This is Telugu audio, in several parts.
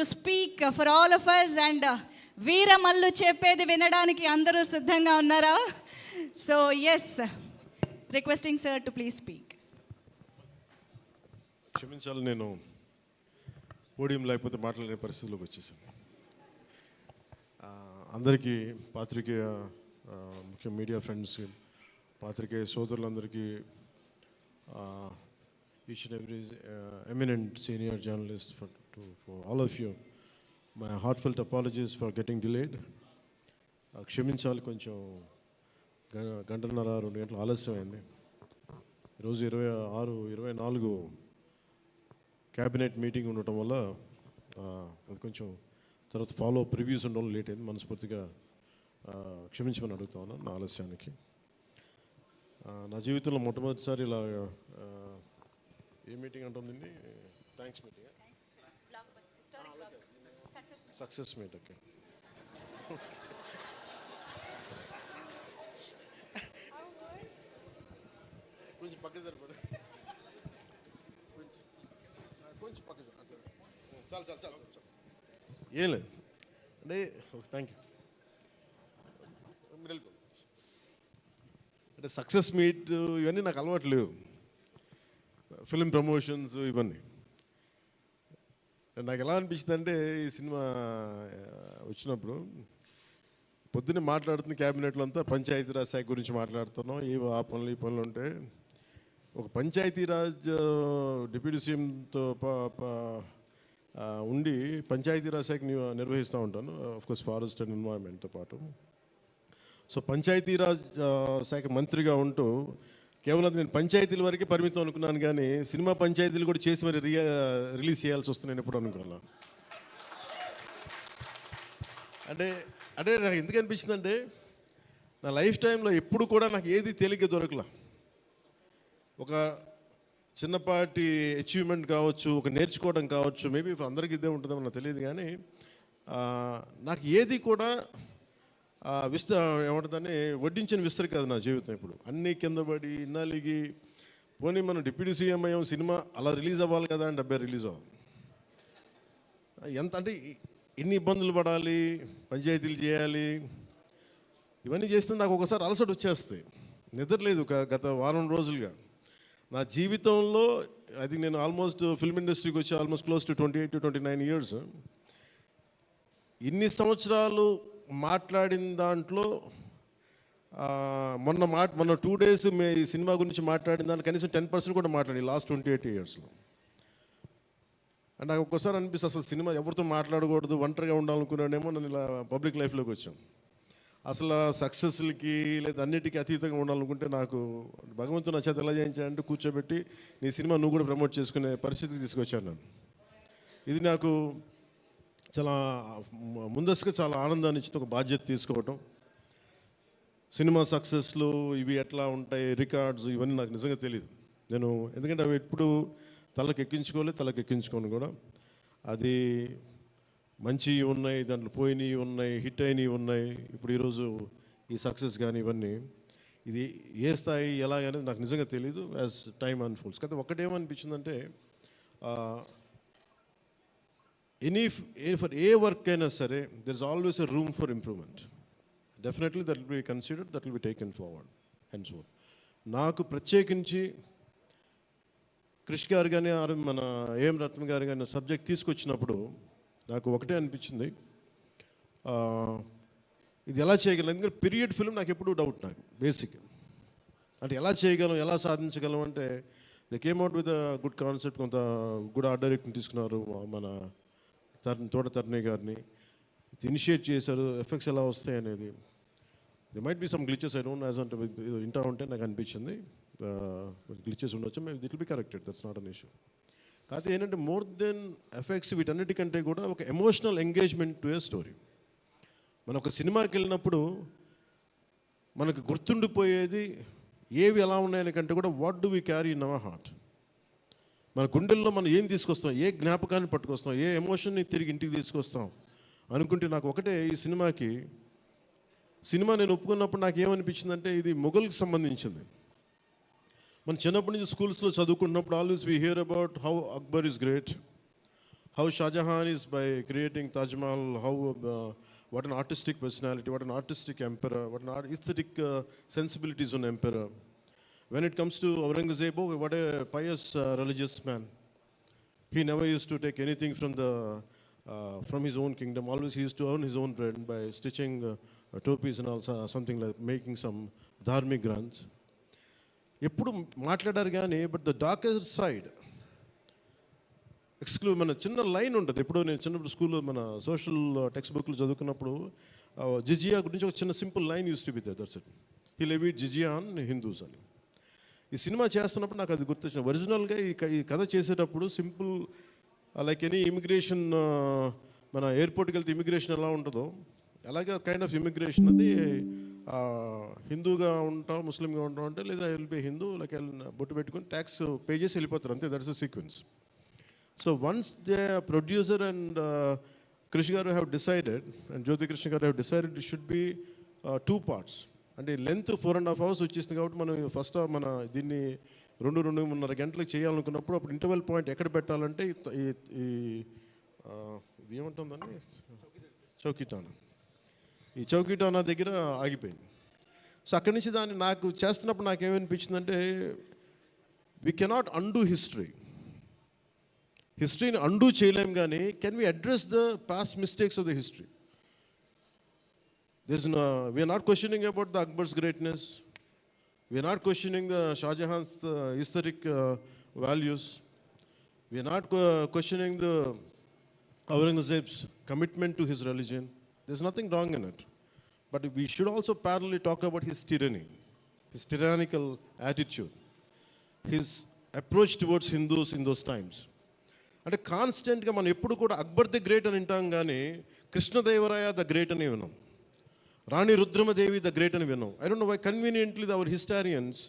To speak for all of us and Veeramallu చెప్పేది వినడానికి అందరూ సిద్ధంగా ఉన్నారా? So yes requesting sir to please speak క్షమించాలి నేను పోడియం లేకపోతే మాట్లాడలేని పరిస్థితిలోకి వచ్చేసాను. అందరికీ పాత్రికేయ ముఖ్య మీడియా ఫ్రెండ్స్ పాత్రికేయ సోదరులందరికీ each and every eminent senior journalist for to for all of you. My heartfelt apologies for getting delayed. Uh, క్షమించాలి కొంచెం. గ- గంటన్నర రెండు గంటలు ఆలస్యమైంది. ఈరోజు ఇరవై ఆరు ఇరవై నాలుగు క్యాబినెట్ మీటింగ్ ఉండటం వల్ల అది కొంచెం తర్వాత ఫాలో ప్రివ్యూస్ ఉండడం లేట్ అయింది. మనస్ఫూర్తిగా క్షమించమని అడుగుతా ఉన్నాను నా ఆలస్యానికి. నా జీవితంలో మొట్టమొదటిసారి ఇలా ఏ మీటింగ్ అంటుందండి thanks meeting? Success meet okay కొంచెం పక్క సరిపడు కొంచెం కొంచెం పక్క సరి అట్లా. చాలు చాలు చాలు చాలు ఏం లేదు. అంటే థ్యాంక్ యూ మీరు వెళ్ళిపోండి. అంటే సక్సెస్ మీట్ ఇవన్నీ నాకు అలవాటు లేవు. ఫిల్మ్ ప్రమోషన్స్ ఇవన్నీ. నాకు ఎలా అనిపించింది అంటే ఈ సినిమా వచ్చినప్పుడు పొద్దున్నే మాట్లాడుతున్న క్యాబినెట్లో అంతా పంచాయతీరాజ్ శాఖ గురించి మాట్లాడుతున్నాం ఏ ఆ పనులు ఈ పనులు ఉంటే ఒక పంచాయతీరాజ్ డిప్యూటీ సీఎంతో ఉండి పంచాయతీరాజ్ శాఖ నిర్వహిస్తూ ఉంటాను కోర్స్ ఫారెస్ట్ అండ్ ఎన్వైరన్మెంట్తో పాటు. సో పంచాయతీరాజ్ శాఖ మంత్రిగా ఉంటూ కేవలం నేను పంచాయతీల వరకే పరిమితం అనుకున్నాను కానీ సినిమా పంచాయతీలు కూడా చేసి మరి రియా రిలీజ్ చేయాల్సి వస్తుంది నేను ఎప్పుడు అనుకోవాలా? అంటే అంటే నాకు ఎందుకు అనిపించిందంటే నా లైఫ్ టైంలో ఎప్పుడు కూడా నాకు ఏది తేలిక దొరకలా. ఒక చిన్నపాటి అచీవ్మెంట్ కావచ్చు ఒక నేర్చుకోవడం కావచ్చు మేబీ అందరికీ ఇదే ఉంటుందో నాకు తెలియదు కానీ నాకు ఏది కూడా విస్త ఏమంటుందని వడ్డించిన విస్తరి కాదు నా జీవితం ఇప్పుడు. అన్నీ కింద పడి ఇన్నాళ్ళకి పోనీ మనం డిప్యూటీ సీఎం అయ్యాం సినిమా అలా రిలీజ్ అవ్వాలి కదా అని డెబ్బై రిలీజ్ అవ్వాలి ఎంత అంటే ఎన్ని ఇబ్బందులు పడాలి పంచాయతీలు చేయాలి ఇవన్నీ చేస్తే నాకు ఒకసారి అలసట వచ్చేస్తాయి. నిద్ర లేదు గత వారం రోజులుగా. నా జీవితంలో అది నేను ఆల్మోస్ట్ ఫిల్మ్ ఇండస్ట్రీకి వచ్చి almost close to twenty eight to twenty nine years. ఇన్ని సంవత్సరాలు మాట్లాడిన దాంట్లో మొన్న మాట మొన్న టూ డేస్ మే ఈ సినిమా గురించి మాట్లాడిన దాంట్లో కనీసం టెన్ పర్సెంట్ కూడా మాట్లాడి లాస్ట్ ట్వంటీ ఎయిట్ ఇయర్స్లో అంటే నాకు ఒక్కోసారి అనిపిస్తుంది అసలు సినిమా ఎవరితో మాట్లాడకూడదు ఒంటరిగా ఉండాలనుకున్నానేమో నేను ఇలా పబ్లిక్ లైఫ్లోకి వచ్చాను. అసలు సక్సెస్లకి లేదా అన్నిటికీ అతీతంగా ఉండాలనుకుంటే నాకు భగవంతుడు నా చేత ఎలా చేయించాడంటే కూర్చోబెట్టి నీ సినిమా నువ్వు కూడా ప్రమోట్ చేసుకునే పరిస్థితికి తీసుకొచ్చాను నేను. ఇది నాకు చాలా ముందస్తుగా చాలా ఆనందాన్ని ఇచ్చింది ఒక బాధ్యత తీసుకోవటం. సినిమా సక్సెస్లు ఇవి ఎట్లా ఉంటాయి రికార్డ్స్ ఇవన్నీ నాకు నిజంగా తెలియదు నేను ఎందుకంటే అవి ఎప్పుడు తలకు ఎక్కించుకోలేదు తలకు ఎక్కించుకోను కూడా. అది మంచి ఉన్నాయి దాంట్లో పోయినవి ఉన్నాయి హిట్ అయినవి ఉన్నాయి. ఇప్పుడు ఈరోజు ఈ సక్సెస్ కానీ ఇవన్నీ ఇది ఏ స్థాయి ఎలా అనేది నాకు నిజంగా తెలియదు యాజ్ టైమ్ అన్ఫోల్స్ కదా ఒకటేమనిపించిందంటే ఎనీ ఫర్ ఏ వర్క్ అయినా సరే there is always a room for improvement definitely that will be considered that will be taken forward and so నాకు ప్రత్యేకించి క్రిష్ గారు కానీ ఆర్ మన ఏఎం రత్న గారు కానీ సబ్జెక్ట్ తీసుకొచ్చినప్పుడు నాకు ఒకటే అనిపించింది. ఇది ఎలా చేయగలం? ఎందుకంటే పీరియడ్ ఫిల్మ్ నాకు ఎప్పుడూ డౌట్ నాకు బేసిక్ అంటే ఎలా చేయగలం ఎలా సాధించగలం అంటే the came out with good concept కొంత గుడ్ ఆర్డర్ తీసుకున్నారు మన తర్ తోట తరుణి గారిని. ఇనిషియేట్ చేశారు. ఎఫెక్ట్స్ ఎలా వస్తాయి అనేది. There might be some glitches I don't as అంటే ఇంటా ఉంటే నాకు అనిపించింది. గ్లిచెస్ ఉండొచ్చు. మేము it'd be corrected that's not an issue కాకపోతే ఏంటంటే మోర్ దెన్ ఎఫెక్ట్స్ వీటన్నిటికంటే కూడా ఒక emotional engagement to a story మనం ఒక సినిమాకి వెళ్ళినప్పుడు మనకు గుర్తుండిపోయేది ఏవి ఎలా ఉన్నాయని కంటే కూడా what do we carry in our heart మన గుండెల్లో మనం ఏం తీసుకొస్తాం? ఏ జ్ఞాపకాన్ని పట్టుకొస్తాం? ఏ ఎమోషన్ని తిరిగి ఇంటికి తీసుకొస్తాం? అనుకుంటే నాకు ఒకటే ఈ సినిమాకి సినిమా నేను ఒప్పుకున్నప్పుడు నాకు ఏమనిపించిందంటే ఇది మొఘల్కి సంబంధించింది. మన చిన్నప్పటి నుంచి స్కూల్స్లో చదువుకున్నప్పుడు always we hear about how Akbar is great how Shahjahan Jahan by creating Taj Mahal how Mahal, artistic uh, what an artistic personality, what an artistic emperor, sensibilities ఉన్న art, When it comes to Aurangzeb, oh, what a pious uh, religious man. He never used to take anything from the uh, from his own kingdom. Always he used to earn his own bread by stitching uh, uh, topis and also something like making some dharmic grants. ఎప్పుడు మాట్లాడారు కానీ బట్ ద డార్కర్ సైడ్ ఎక్స్క్లూ మన చిన్న లైన్ ఉంటుంది ఎప్పుడో నేను చిన్నప్పుడు స్కూల్లో మన సోషల్ టెక్స్ట్ బుక్లు చదువుకున్నప్పుడు ఆ, జిజియా గురించి ఒక చిన్న simple line used to be that's it he levy it jizya on Hindus అని ఈ సినిమా చేస్తున్నప్పుడు నాకు అది గుర్తొచ్చింది. ఒరిజినల్గా ఈ ఈ కథ చేసేటప్పుడు సింపుల్ లైక్ ఎనీ ఇమిగ్రేషన్ మన ఎయిర్పోర్ట్కి వెళ్తే ఇమిగ్రేషన్ ఎలా ఉంటుందో అలాగే కైండ్ ఆఫ్ ఇమిగ్రేషన్ అది హిందూగా ఉంటాం ముస్లింగా ఉంటాం అంటే లేదా విల్ బి హిందూ లైక్ బొట్టు పెట్టుకొని ట్యాక్స్ పే చేసి వెళ్ళిపోతారు. అంతే that's sequence. So once they producer and Krish garu have decided and Jyothi Krishna garu have decided should be two parts. అంటే length four and half hours వచ్చేసింది కాబట్టి మనం ఫస్ట్ మన దీన్ని రెండు రెండున్నర గంటలకు చేయాలనుకున్నప్పుడు అప్పుడు ఇంటర్వెల్ పాయింట్ ఎక్కడ పెట్టాలంటే ఈ- ఇది ఏమంటుందండి చౌకీటానా ఈ చౌకీటానా దగ్గర ఆగిపోయింది. సో అక్కడి నుంచి దాన్ని నాకు చేస్తున్నప్పుడు నాకేమనిపించిందంటే వి కెనాట్ అండూ హిస్టరీ హిస్టరీని అండూ చేయలేం కానీ can we address the past mistakes of the history this we are not questioning about the Akbar's greatness we are not questioning the Shahjahan's historic values we are not questioning the Aurangzeb's commitment to his religion this nothing wrong in it but we should also parallelly talk about his tyranny his tyrannical attitude his approach towards Hindus in those times అంటే కాన్స్టెంట్గా మనం ఎప్పుడు కూడా అక్బర్ ది గ్రేట్ అని వింటాం కానీ కృష్ణదేవరాయ ద గ్రేట్ అని విన్నాం రాణి రుద్రమదేవి ద గ్రేట్ అని విన్నాం. I don't know why conveniently our historians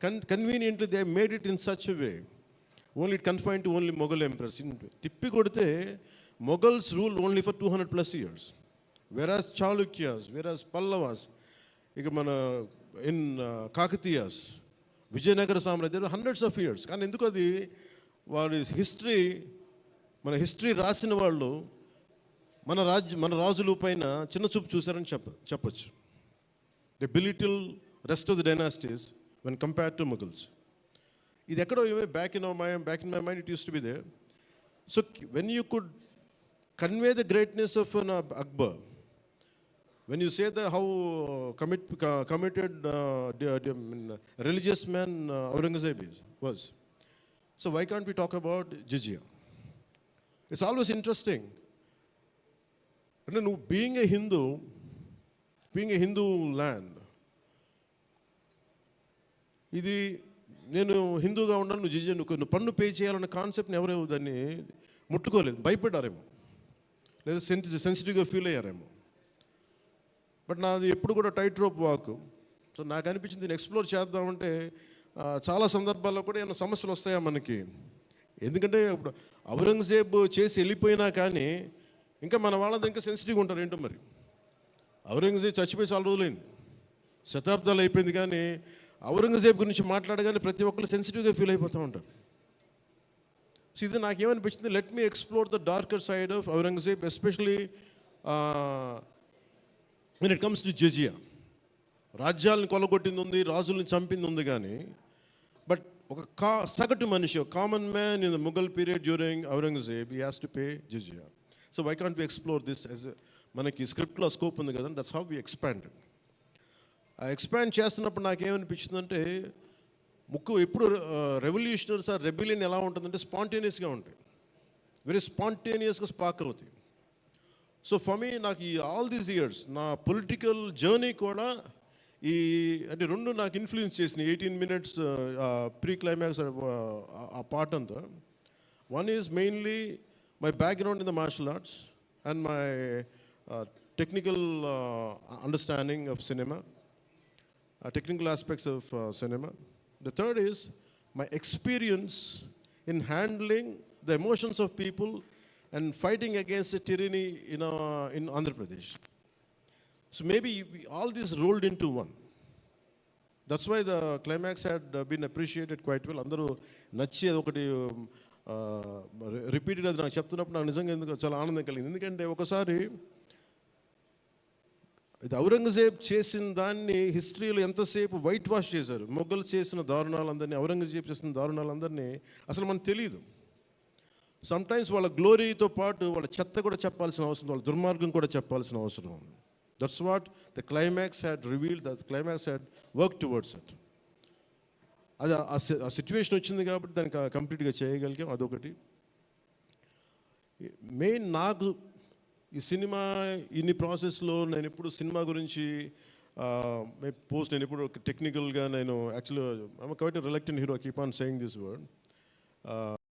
con conveniently they made it in such way only it confine to only Mughal empires తిప్పి కొడితే Mughals rule only for two hundred plus years whereas Chalukyas whereas Pallavas ఇక మన ఇన్ కాకతీయాస్ విజయనగర సామ్రాజ్యం హండ్రెడ్స్ ఆఫ్ ఇయర్స్ కానీ ఎందుకు అది వారి హిస్టరీ మన హిస్టరీ రాసిన వాళ్ళు మన రాజ్య మన రాజుల పైన చిన్న చూపు చూశారని చెప్ప చెప్పచ్చు. The belittle rest of the dynasties when compare to Mughals ఇది ఎక్కడో ఏమే back in my back in my mind it used to be they so when you could convey the greatness of an Akbar when you say the how uh, commit, co- committed uh, the- the, I mean, religious man uh, Aurangzeb is, was. So అంటే నువ్వు being a Hindu being a Hindu land ఇది నేను హిందూగా ఉండాలి నువ్వు జిజే నువ్వు నువ్వు పన్ను పే చేయాలన్న కాన్సెప్ట్ని ఎవరు దాన్ని ముట్టుకోలేదు భయపడ్డారేమో. లేదా సెన్సి సెన్సిటివ్గా ఫీల్ అయ్యారేమో. బట్ నాది ఎప్పుడు కూడా టైట్ రోప్ వాక్ సో నాకు అనిపించింది దీన్ని ఎక్స్ప్లోర్ చేద్దామంటే చాలా సందర్భాల్లో కూడా ఏమైనా సమస్యలు వస్తాయా మనకి? ఎందుకంటే ఇప్పుడు ఔరంగజేబ్ చేసి వెళ్ళిపోయినా కానీ ఇంకా మన వాళ్ళంతా ఇంకా సెన్సిటివ్గా ఉంటారు ఏంటో మరి? ఔరంగజేబ్ చచ్చిపోయి చాలా రోజులైంది. శతాబ్దాలు అయిపోయింది కానీ ఔరంగజేబ్ గురించి మాట్లాడగానే ప్రతి ఒక్కరు సెన్సిటివ్గా ఫీల్ అయిపోతూ ఉంటారు. సో ఇది నాకేమనిపించింది? Let me explore the darker side of Aurangzeb especially when it comes to జిజియా. రాజ్యాలను కొలగొట్టింది ఉంది రాజుల్ని చంపింది ఉంది కానీ బట్ ఒక కా సగటు మనిషి common man in the Mughal period during Aurangzeb he has to pay జజియా. So why can't we explore this as మనకి స్క్రిప్ట్లో స్కోప్ ఉంది కదా దట్స్ హౌ వి ఎక్స్పాండ్ ఆ ఎక్స్పాండ్ చేస్తున్నప్పుడు నాకేమనిపించిందంటే ముక్కు ఎప్పుడు రెవల్యూషనరీస్ ఆర్ రెబిలియన్ ఎలా ఉంటుందంటే స్పాంటేనియస్గా ఉంటాయి. వెరీ స్పాంటేనియస్గా స్పార్క్ అవుతాయి. సో ఫర్ మీ నాకు ఈ ఆల్ దీస్ ఇయర్స్ నా పొలిటికల్ జర్నీ కూడా ఈ అంటే రెండు నాకు ఇన్ఫ్లుయెన్స్ చేసినాయి. ఎయిటీన్ మినిట్స్ ప్రీ క్లైమాక్స్ ఆ పార్ట్ అంతా one is mainly My background in the martial arts and my technical understanding of cinema technical aspects of uh, cinema. The third is my experience in handling the emotions of people and fighting against the tyranny in, uh, in Andhra Pradesh. So maybe we, all this rolled into one. That's why the climax had uh, been appreciated quite well. అందరూ నచ్చి అది ఒకటి రిపీటెడ్ అది నాకు చెప్తున్నప్పుడు నాకు నిజంగా ఎందుకు చాలా ఆనందం కలిగింది. ఎందుకంటే ఒకసారి ఇది ఔరంగజేబ్ చేసిన దాన్ని హిస్టరీలో ఎంతసేపు వైట్ వాష్ చేశారు. మొగ్గలు చేసిన దారుణాలందరినీ ఔరంగజేబ్ చేసిన దారుణాలందరినీ అసలు మనకు తెలియదు సమ్టైమ్స్ వాళ్ళ గ్లోరీతో పాటు వాళ్ళ చెత్త కూడా చెప్పాల్సిన అవసరం వాళ్ళ దుర్మార్గం కూడా చెప్పాల్సిన అవసరం. That's what the climax had revealed the climax had work towards at అది ఆ సి- ఆ సిచ్యువేషన్ వచ్చింది కాబట్టి దానికి కంప్లీట్గా చేయగలిగాం. అదొకటి. మెయిన్ నాకు ఈ సినిమా ఇన్ని ప్రాసెస్లో నేను ఎప్పుడు సినిమా గురించి పోస్ట్ నేను ఎప్పుడు టెక్నికల్గా నేను యాక్చువల్గా quite reluctant hero keep on saying this word